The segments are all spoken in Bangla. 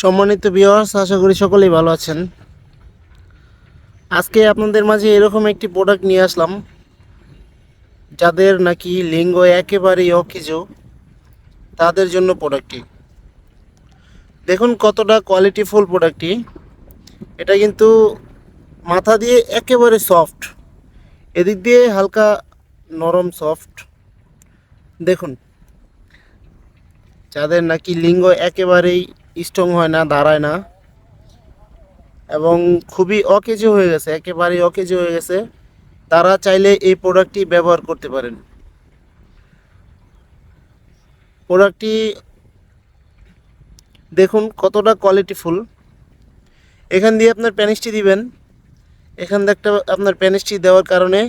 সম্মানিত বিয়ার্স আশা করি সকলেই ভালো আছেন। আজকে আপনাদের মাঝে এরকম একটি প্রোডাক্ট নিয়ে আসলাম, যাদের নাকি লিঙ্গ একেবারেই অকেজো, তাদের জন্য প্রোডাক্টটি দেখুন কতটা কোয়ালিটিফুল প্রোডাক্টটি এটা কিন্তু মাথা দিয়ে একেবারে সফট এদিক দিয়ে হালকা নরম সফট দেখুন, যাদের নাকি লিঙ্গ একেবারেই স্ট্রং হয় না, দাঁড়ায় না। এবং খুবই অকেজো হয়ে গেছে, একেবারেই অকেজি হয়ে গেছে। তারা চাইলে এই প্রোডাক্টটি ব্যবহার করতে পারেন। প্রোডাক্টটি দেখুন কতটা কোয়ালিটিফুল এখান দিয়ে আপনার প্যানিসটি দিবেন। এখান দিয়ে একটা আপনার প্যানিসটি দেওয়ার কারণে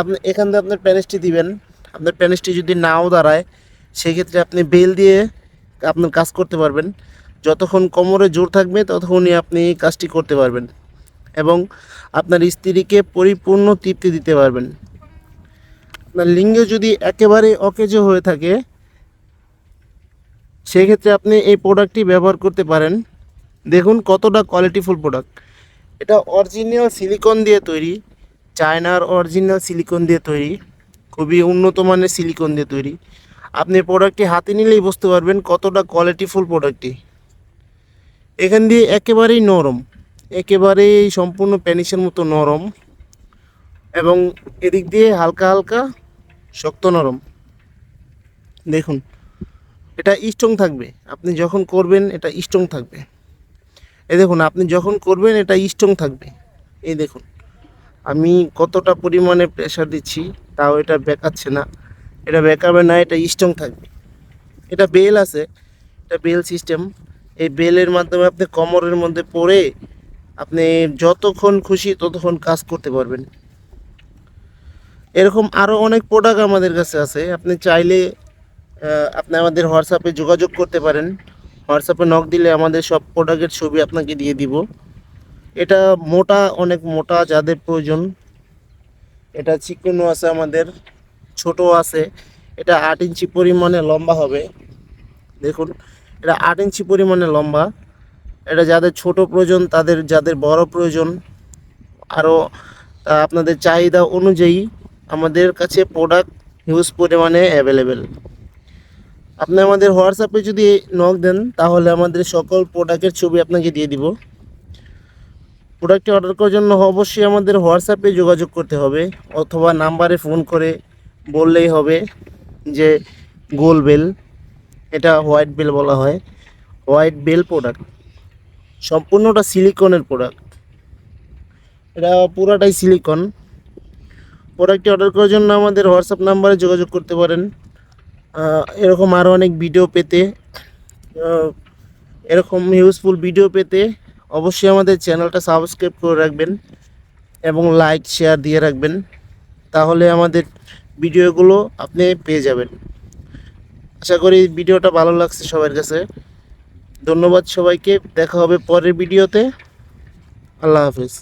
আপনি এখান দিয়ে আপনার প্যানিসটি দিবেন। আপনার প্যানিসটি যদি নাও দাঁড়ায়, সেক্ষেত্রে আপনি বেল দিয়ে আপনার কাজ করতে পারবেন। যতক্ষণ কোমরে জোর থাকবে, ততক্ষণই আপনি কাজটি করতে পারবেন এবং আপনার স্ত্রীকে পরিপূর্ণ তৃপ্তি দিতে পারবেন। আপনার লিঙ্গ যদি একেবারে অকেজো হয়ে থাকে, সেক্ষেত্রে আপনি এই প্রোডাক্টটি ব্যবহার করতে পারেন। দেখুন কতটা কোয়ালিটিফুল প্রোডাক্ট এটা অরিজিনাল সিলিকন দিয়ে তৈরি চায়নার অরিজিনাল সিলিকন দিয়ে তৈরি, খুবই উন্নত মানের সিলিকন দিয়ে তৈরি। আপনি প্রোডাক্টটি হাতে নিলেই বুঝতে পারবেন কতটা কোয়ালিটিফুল প্রোডাক্টটি এখান দিয়ে একেবারেই নরম, একেবারেই সম্পূর্ণ প্যানিসের মতো নরম এবং এদিক দিয়ে হালকা হালকা শক্ত নরম। দেখুন, এটা স্ট্রং থাকবে। আপনি যখন করবেন, এটা স্ট্রং থাকবে। এই দেখুন, আপনি যখন করবেন, এটা স্ট্রং থাকবে। এই দেখুন, আমি কতটা পরিমাণে প্রেশার দিচ্ছি, তাও এটা বেকাচ্ছে না। এটা বেকাবে না, এটা স্ট্রং থাকবে। এটা বেল আছে, এটা বেল সিস্টেম এই বেলের মাধ্যমে আপনি কোমরের মধ্যে পড়ে আপনি যতক্ষণ খুশি ততক্ষণ কাজ করতে পারবেন। এরকম আরও অনেক প্রোডাক্ট আমাদের কাছে আছে। আপনি চাইলে আপনি আমাদের হোয়াটসঅ্যাপে যোগাযোগ করতে পারেন। হোয়াটসঅ্যাপে নক দিলে আমাদের সব প্রোডাক্টের ছবি আপনাকে দিয়ে দিব। এটা মোটা, অনেক মোটা যাদের প্রয়োজন। এটা চিকনও আছে আমাদের। ছোট আছে, এটা আট ইঞ্চি পরিমাণে লম্বা হবে। দেখুন, এটা আট ইঞ্চি পরিমাণে লম্বা। এটা যাদের ছোট প্রয়োজন, তাদের, যাদের বড় প্রয়োজন আরও আপনাদের চাহিদা অনুযায়ী আমাদের কাছে প্রোডাক্ট হিউজ পরিমাণে অ্যাভেলেবেল আপনি আমাদের হোয়াটসঅ্যাপে যদি নক দেন, তাহলে আমাদের সকল প্রোডাক্টের ছবি আপনাকে দিয়ে দিব। প্রোডাক্টটি অর্ডার করার জন্য অবশ্যই আমাদের হোয়াটসঅ্যাপে যোগাযোগ করতে হবে, অথবা নাম্বারে ফোন করে বললেই হবে যে গোল বেল, এটা হোয়াইট বেল বলা হয়। হোয়াইট বেল প্রোডাক্ট সম্পূর্ণটা সিলিকনের প্রোডাক্ট এটা পুরাটাই সিলিকন প্রোডাক্টটি অর্ডার করার জন্য আমাদের হোয়াটসঅ্যাপ নাম্বারে যোগাযোগ করতে পারেন। এরকম আরও অনেক ভিডিও পেতে। এরকম ইউজফুল ভিডিও পেতে অবশ্যই আমাদের চ্যানেলটা সাবস্ক্রাইব করে রাখবেন এবং লাইক শেয়ার দিয়ে রাখবেন। তাহলে আমাদের ভিডিওগুলো আপনি পেয়ে যাবেন। আশা করি ভিডিওটা ভালো লাগছে সবার কাছে। ধন্যবাদ সবাইকে। দেখা হবে পরের ভিডিওতে। আল্লাহ হাফিজ।